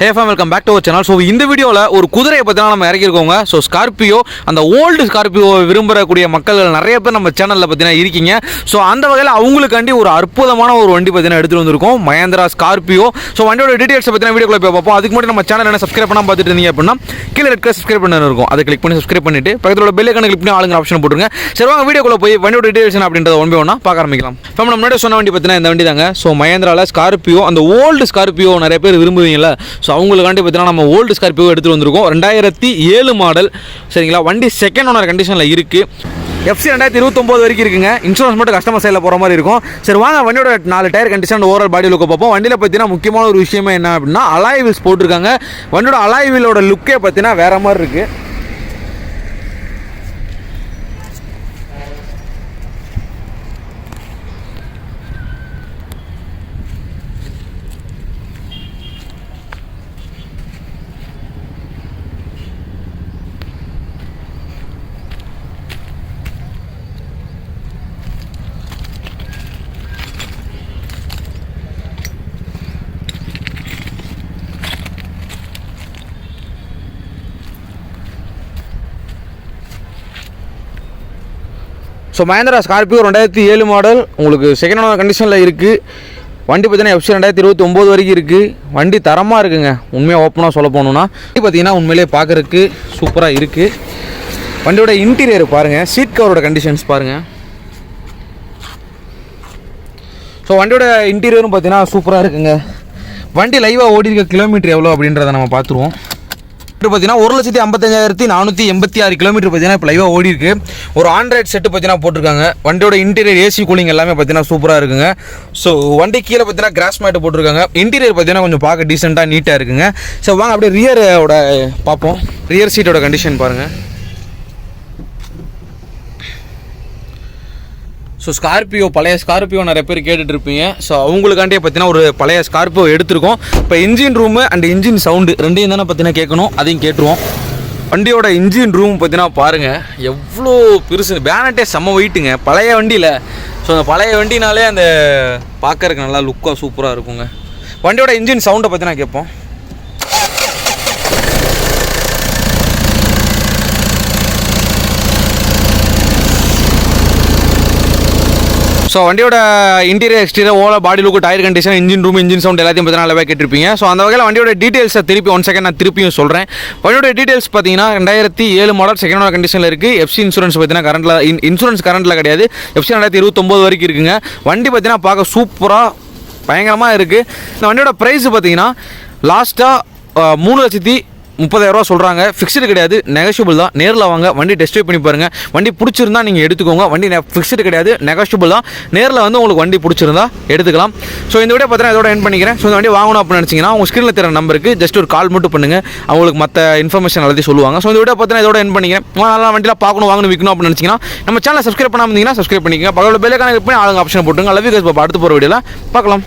Hey fam welcome back to our channel so இந்த வீடியோவில் ஒரு குதிரையை பற்றினா நம்ம இறக்கிருக்கோங்க ஸோ ஸ்கார்பியோ அந்த ஓல்டு ஸ்கார்பியோ விரும்புகிறக்கூடிய மக்கள் நிறைய பேர் நம்ம சேனலில் பார்த்தீங்கன்னா இருக்கீங்க. ஸோ அந்த வகையில் அவங்களுக்காண்டி ஒரு அற்புதமான ஒரு வண்டி பார்த்தீங்கன்னா எடுத்துகிட்டு வந்திருக்கோம். மகேந்திரா ஸ்கார்பியோ ஸோ வண்டியோட டீட்டெயில்ஸ் பற்றின வீடியோக்குள்ள போய் பார்ப்போம். அதுக்கு முன்னாடி நம்ம சேனல் என்ன சப்ஸ்கிரைப் பண்ணால் பார்த்துட்டு இருந்தீங்க அப்படின்னா கீழே இருக்க சப்ஸ்கிரைப் பண்ண இருக்கும். அதை கிளிக் பண்ணி சப்ஸ்கிரைப் பண்ணிட்டு பக்கத்தில் பெல் கணக்கு கிளிக் பண்ணி ஆளுங்க ஆப்ஷன் போட்டுருங்க. சரி வாங்க வீடியோக்குள்ள போய் வண்டியோட டீட்டெயில்ஸ் என்ன அப்படின்றத ஒன்பே ஒன்றா பார்க்க ஆரம்பிக்கலாம். இப்போ நம்ம முன்னாடி சொன்ன வண்டி பார்த்தீங்கன்னா இந்த வண்டி தாங்க. ஸோ மகேந்திராவில் ஸ்கார்பியோ அந்த ஓல்டு ஸ்கார்பியோ நிறைய பேர் விரும்புவீங்களா ஸோ அவங்களுக்காண்டி பார்த்தீங்கன்னா நம்ம ஓல்டு ஸ்கார்பியோ எடுத்துகிட்டு வந்திருக்கோம். ரெண்டாயிரத்தி ஏழு மாடல் சரிங்களா? வண்டி செகண்ட் ஓனர் கண்டிஷனில் இருக்குது எஃப்சி ரெண்டாயிரத்தி இருபத்தொம்போது வரைக்கும் இருக்குங்க. இன்சூரன்ஸ் மட்டும் கஸ்டமர் சைடில் போகிற மாதிரி இருக்கும். சரி வாங்க வண்டியோட நாலு டயர் கண்டிஷன் ஓவரால் பாடி லுக்கை பார்ப்போம். வண்டியில் பார்த்தீங்கன்னா முக்கியமான ஒரு விஷயமே என்ன அப்படின்னா அலாய் வீல்ஸ் போட்டிருக்காங்க. வண்டியோட அலாய் வீலோட லுக்கே பார்த்தீங்கன்னா வேறு மாதிரி இருக்குது ஸோ மஹேந்திரா ஸ்கார்பியோ ரெண்டாயிரத்தி ஏழு மாடல் உங்களுக்கு செகண்ட் ஓனர் கண்டிஷனில் இருக்குது வண்டி பார்த்தீங்கன்னா எஃப்சி ரெண்டாயிரத்தி இருபத்தி ஒம்பது வரைக்கும் இருக்குது வண்டி தரமாக இருக்குங்க. உண்மையாக ஓப்பனாக சொல்ல போகணுன்னா வண்டி பார்த்தீங்கன்னா உண்மையிலேயே பார்க்குறதுக்கு சூப்பராக இருக்குது வண்டியோட இன்டீரியர் பாருங்கள் சீட் கவரோட கண்டிஷன்ஸ் பாருங்கள் ஸோ வண்டியோட இன்டீரியரும் பார்த்தீங்கன்னா சூப்பராக இருக்குங்க. வண்டி லைவாக ஓடி இருக்க கிலோமீட்டர் எவ்வளோ அப்படின்றத நம்ம பார்த்துருவோம். பார்த்தீங்கன்னா ஒரு லட்சத்தி ஐம்பத்தஞ்சாயிரத்தி நானூற்றி எண்பத்தி ஆறு கிலோமீட்டர் பார்த்தீங்கன்னா இப்போ லைவாக ஓடி இருக்கு. ஒரு ஆண்ட்ராய்ட் செட்டு பார்த்தீங்கன்னா போட்டிருக்காங்க. வண்டியோட இன்டீரியர் ஏசி கூலிங் எல்லாமே பார்த்தீங்கன்னா சூப்பராக இருக்குங்க. ஸோ வண்டி கீழே பார்த்தீங்கன்னா கிராஸ் மேட்டு போட்டிருக்காங்க. இன்டீரியர் பார்த்தீங்கன்னா கொஞ்சம் பார்க்க டீசெண்டாக நீட்டாக இருக்குங்க. ஸோ வாங்க அப்படியே ரியரோட பார்ப்போம். ரியர் சீட்டோட கண்டிஷன் பாருங்கள் ஸோ ஸ்கார்பியோ பழைய ஸ்கார்பியோ நிறைய பேர் கேட்டுட்ருப்பீங்க ஸோ அவங்களுக்காண்டியே பார்த்தீங்கன்னா ஒரு பழைய ஸ்கார்பியோ எடுத்திருக்கோம். இப்போ engine room and engine sound ரெண்டையும் தானே பார்த்தீங்கன்னா கேட்கணும். அதையும் கேட்டுருவோம். வண்டியோட இன்ஜின் ரூம் பார்த்தீங்கன்னா பாருங்கள் எவ்வளோ பெருசு. பேனட்டே செம்ம வெயிட்டுங்க பழைய வண்டியில். ஸோ அந்த பழைய வண்டினாலே அந்த பார்க்கறதுக்கு நல்லா லுக்காக சூப்பராக இருக்குங்க. வண்டியோட இன்ஜின் சவுண்டை பார்த்தீங்கன்னா கேட்போம். ஸோ வண்டியோட இன்டீரியர் எக்ஸ்டீரியர் ஓல body look tyre condition engine room engine sound எல்லாத்தையும் பற்றி நல்லாவே கேட்டிருப்பீங்க. ஸோ அந்த வகையில் வண்டியோட டீட்டெயில்ஸை திருப்பி ஒன் செகண்ட் நான் திருப்பியும் சொல்கிறேன் வண்டியோட டீட்டெயில்ஸ் பார்த்தீங்கன்னா ரெண்டாயிரத்தி ஏழு மாடல் செகண்ட் ஓனர் கண்டிஷனில் இருக்குது எஃப்சி இன்சூரன்ஸ் பார்த்தீங்கன்னா கரண்ட்டில் இன்சூரன்ஸ் கரண்ட்டில் கிடையாது. எஃப்சி ரெண்டாயிரத்தி இருபத்தொம்போது வரைக்கும் இருக்குங்க. வண்டி பார்த்தீங்கன்னா பார்க்க சூப்பராக பயங்கரமாக இருக்குது இந்த வண்டியோட ப்ரைஸ் பார்த்தீங்கன்னா லாஸ்ட்டாக மூணு லட்சத்தி முப்பதாயிரரூவா சொல்கிறாங்க ஃபிக்ஸ்டு கிடையாது. நெகஷியபிள் தான். நேரில் வாங்க. வண்டி டெஸ்ட் ட்ரைவ் பண்ணி பாருங்கள் வண்டி பிடிச்சிருந்தா நீங்கள் எடுத்துக்கோங்க. வண்டி ஃபிக்ஸ்டு கிடையாது. நெகஷியபிள் தான். நேரில் வந்து உங்களுக்கு வண்டி பிடிச்சிருந்தா எடுத்துக்கலாம். ஸோ இந்த வீடியோ பார்த்தீங்கன்னா இதோட என் பண்ணிக்கிறேன். ஸோ இந்த வண்டி வாங்கணும் அப்படின்னு நினச்சிங்கன்னா உங்கள் ஸ்க்ரீனில் தர நம்பருக்கு ஜஸ்ட் ஒரு கால் மட்டும் பண்ணுங்கள் அவங்களுக்கு மற்ற இன்ஃபர்மேஷன் எல்லாத்தையும் சொல்லுவாங்க. ஸோ இந்த வீடியோ பார்த்தீங்கன்னா இதோட என் பண்ணிக்கிறேன். நல்லா வண்டியில் பார்க்கணும் வாங்கணும் விற்கணும் அப்படின்னு நினச்சிங்கன்னா நம்ம சேனலை சப்ஸ்கிரைப் பண்ணாமல் இருந்தீங்கன்னா சப்ஸ்கிரைப் பண்ணிக்கங்க. பக்கத்தில் பெல்லைக்கான பண்ணி ஆளுங்க ஆப்ஷன் போட்டுங்க லவ் யூ அடுத்து போகிற வீடியோவில் பார்க்கலாம்.